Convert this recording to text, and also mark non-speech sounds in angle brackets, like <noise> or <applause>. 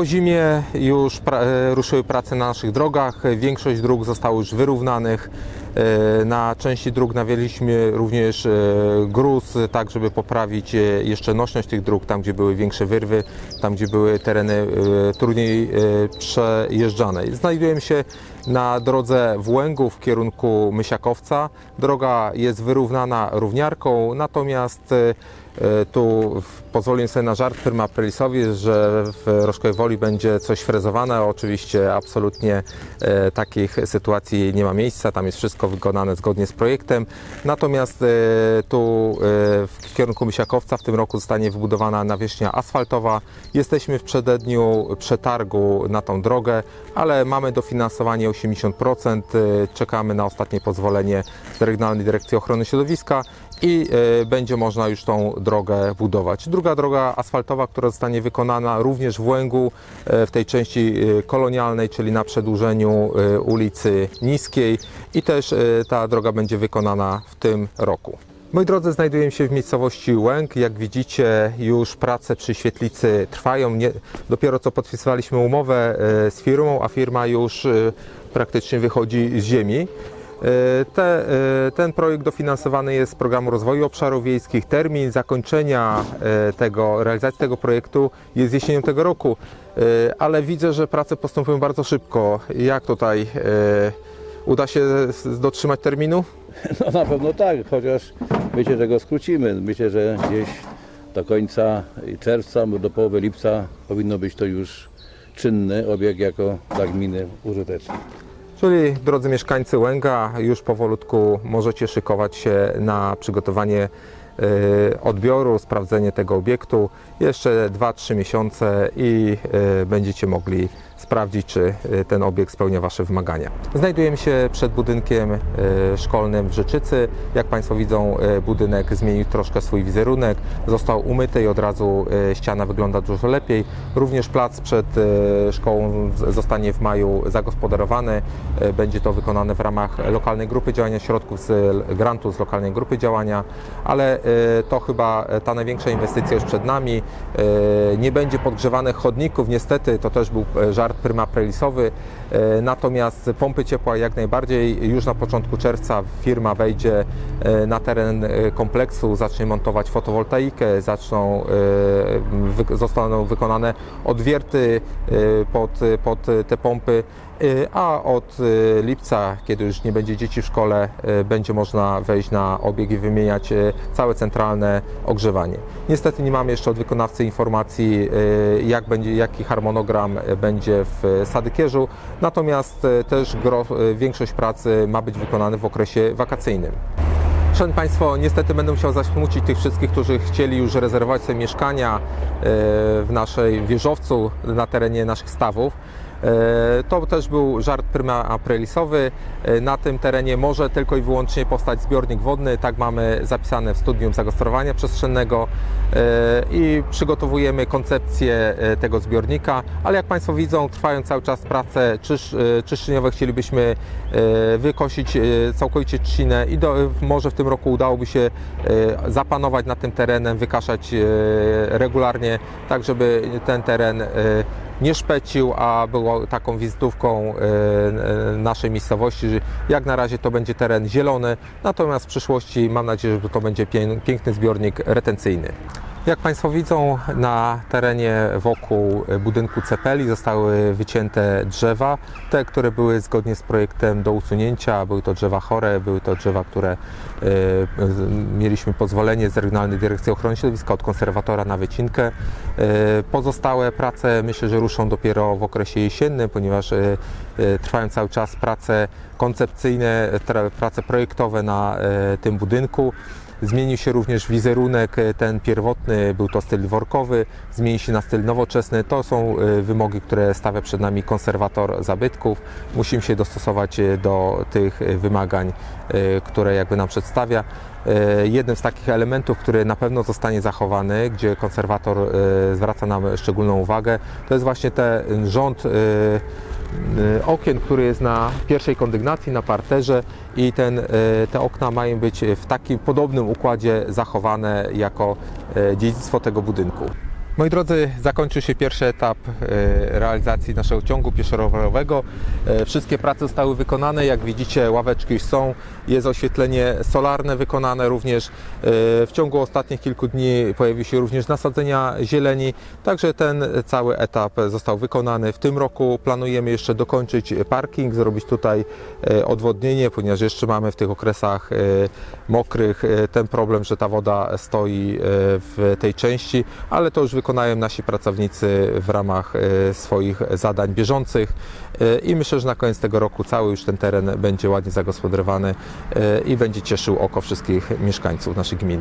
Po zimie już pra- e, ruszyły prace na naszych drogach. Większość dróg zostało już wyrównanych. E, Na części dróg nawieliśmy również e, gruz, tak żeby poprawić jeszcze nośność tych dróg, tam gdzie były większe wyrwy, tam gdzie były tereny trudniej przejeżdżane. Znajdujemy się na drodze w Łęgu w kierunku Mysiakowca. Droga jest wyrównana równiarką, natomiast e, Tu pozwolę sobie na żart firma Aprilisowi, że w Rożkowej Woli będzie coś frezowane. Oczywiście absolutnie e, takich sytuacji nie ma miejsca. Tam jest wszystko wykonane zgodnie z projektem. Natomiast e, tu w kierunku Mysiakowca w tym roku zostanie wybudowana nawierzchnia asfaltowa. Jesteśmy w przededniu przetargu na tą drogę, ale mamy dofinansowanie 80%. E, Czekamy na ostatnie pozwolenie z Regionalnej Dyrekcji Ochrony Środowiska i e, będzie można już tą drogę budować. Druga droga asfaltowa, która zostanie wykonana również w Łęgu, e, w tej części kolonialnej, czyli na przedłużeniu ulicy Niskiej i też ta droga będzie wykonana w tym roku. Moi drodzy, znajdujemy się w miejscowości Łęk. Jak widzicie, już prace przy świetlicy trwają. Nie, dopiero co podpisywaliśmy umowę e, z firmą, a firma już e, praktycznie wychodzi z ziemi. E, Te, ten projekt dofinansowany jest z Programu Rozwoju Obszarów Wiejskich. Termin zakończenia tego, realizacji tego projektu jest jesienią tego roku, ale widzę, że prace postępują bardzo szybko. Jak tutaj uda się dotrzymać terminu? <laughs> No na pewno tak, chociaż myślę, że go skrócimy. Myślę, że gdzieś do końca czerwca, do połowy lipca powinno być to już czynny obieg jako dla gminy użyteczny. Czyli drodzy mieszkańcy Łęga, już powolutku możecie szykować się na przygotowanie e, odbioru, sprawdzenie tego obiektu. Jeszcze 2-3 miesiące i e, będziecie mogli sprawdzić, czy e, ten obiekt spełnia Wasze wymagania. Znajdujemy się przed budynkiem e, szkolnym w Rzeczycy. Jak Państwo widzą, e, budynek zmienił troszkę swój wizerunek, został umyty i od razu ściana wygląda dużo lepiej. Również plac przed szkołą zostanie w maju zagospodarowany. Będzie to wykonane w ramach lokalnej grupy działania, środków z grantu z lokalnej grupy działania, ale to chyba ta największa inwestycja już przed nami. Nie będzie podgrzewanych chodników, niestety to też był e, żart pryma prelisowy, E, natomiast pompy ciepła jak najbardziej. Już na początku czerwca firma wejdzie e, na teren e, kompleksu, zacznie montować fotowoltaikę, zaczną, zostaną wykonane odwierty pod, pod te pompy, a od e, lipca, kiedy już nie będzie dzieci w szkole, e, będzie można wejść na obieg i wymieniać całe centralne ogrzewanie. Niestety nie mamy jeszcze od wykonawcy informacji, jak będzie, jaki harmonogram będzie w Sadykierzu, natomiast też większość pracy ma być wykonana w okresie wakacyjnym. Szanowni Państwo, niestety będę musiał zasmucić tych wszystkich, którzy chcieli już rezerwować sobie mieszkania w naszej wieżowcu na terenie naszych stawów. E, To też był żart pryma aprilisowy. E, Na tym terenie może tylko i wyłącznie powstać zbiornik wodny. Tak mamy zapisane w studium zagospodarowania przestrzennego E, i przygotowujemy koncepcję tego zbiornika, ale jak Państwo widzą, trwają cały czas prace czysz, czyszczeniowe. Chcielibyśmy wykosić całkowicie trzcinę i do, może w tym roku udałoby się zapanować nad tym terenem, wykaszać regularnie, tak żeby ten teren nie szpecił, a było taką wizytówką e, e, naszej miejscowości. Jak na razie to będzie teren zielony, natomiast w przyszłości mam nadzieję, że to będzie pię- piękny zbiornik retencyjny. Jak Państwo widzą, na terenie wokół budynku Cepeli zostały wycięte drzewa, te, które były zgodnie z projektem do usunięcia. Były to drzewa chore, były to drzewa, które z- mieliśmy pozwolenie z Regionalnej Dyrekcji Ochrony Środowiska od konserwatora na wycinkę. E, Pozostałe prace myślę, że ruszą dopiero w okresie jesiennym, ponieważ e, e, trwają cały czas prace koncepcyjne, prace projektowe na e, tym budynku. Zmienił się również wizerunek, ten pierwotny, był to styl workowy, zmieni się na styl nowoczesny. To są e, wymogi, które stawia przed nami konserwator zabytków. Musimy się dostosować e, do tych e, wymagań, które jakby nam przedstawia. Jednym z takich elementów, który na pewno zostanie zachowany, gdzie konserwator zwraca nam szczególną uwagę, to jest właśnie ten rząd y, okien, który jest na pierwszej kondygnacji, na parterze i ten, y, te okna mają być w takim podobnym układzie zachowane jako y, dziedzictwo tego budynku. Moi drodzy, zakończył się pierwszy etap e, realizacji naszego ciągu pieszo-rowerowego. E, Wszystkie prace zostały wykonane, jak widzicie ławeczki już są, jest oświetlenie solarne wykonane również. E, W ciągu ostatnich kilku dni pojawiły się również nasadzenia zieleni, także ten cały etap został wykonany. W tym roku planujemy jeszcze dokończyć parking, zrobić tutaj odwodnienie, ponieważ jeszcze mamy w tych okresach mokrych ten problem, że ta woda stoi w tej części, ale to już wykonają nasi pracownicy w ramach e, swoich zadań bieżących E, i myślę, że na koniec tego roku cały już ten teren będzie ładnie zagospodarowany e, i będzie cieszył oko wszystkich mieszkańców naszych gmin.